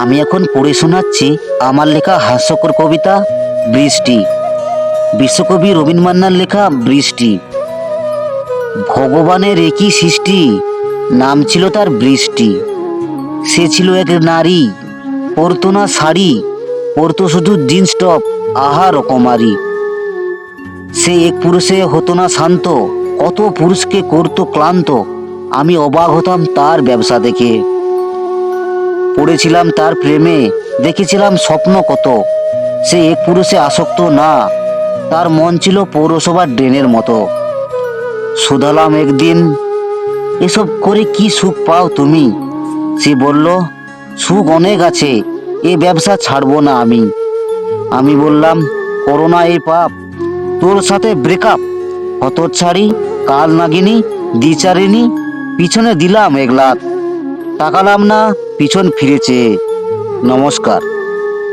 আমি এখন পড়ে শোনাচ্ছি আমার লেখা হাস্যকর কবিতা, বৃষ্টি। বিশ্বকবি রবীন্দ্র মান্নার লেখা বৃষ্টি। ভগবানের একই সৃষ্টি, নাম ছিল তার বৃষ্টি। সে ছিল এক নারী, পরতো না শাড়ি, পরতো শুধু জিন্স টপ আহা রকমারি সে এক পুরুষে হতো না শান্ত, কত পুরুষকে করতো ক্লান্ত, আমি অবাক হতাম তার ব্যবসা দেখে। পড়েছিলাম তার প্রেমে, দেখেছিলাম স্বপ্ন কত। সে এক পুরুষে আসক্ত না, তার মন ছিল পৌরসভার ড্রেনের মতো। শুধালাম একদিন, এসব করে কি সুখ পাও তুমি? সে বলল, সুখ অনেক আছে, এ ব্যবসা ছাড়বো না আমি। আমি বললাম, করোনা এই পাপ, তোর সাথে ব্রেকআপ ছাড়ি কাল নাগিনী, দ্বিচারিণী, পিছনে দিলাম এক লাত তাকালাম না পিছন ফিরেছে। নমস্কার।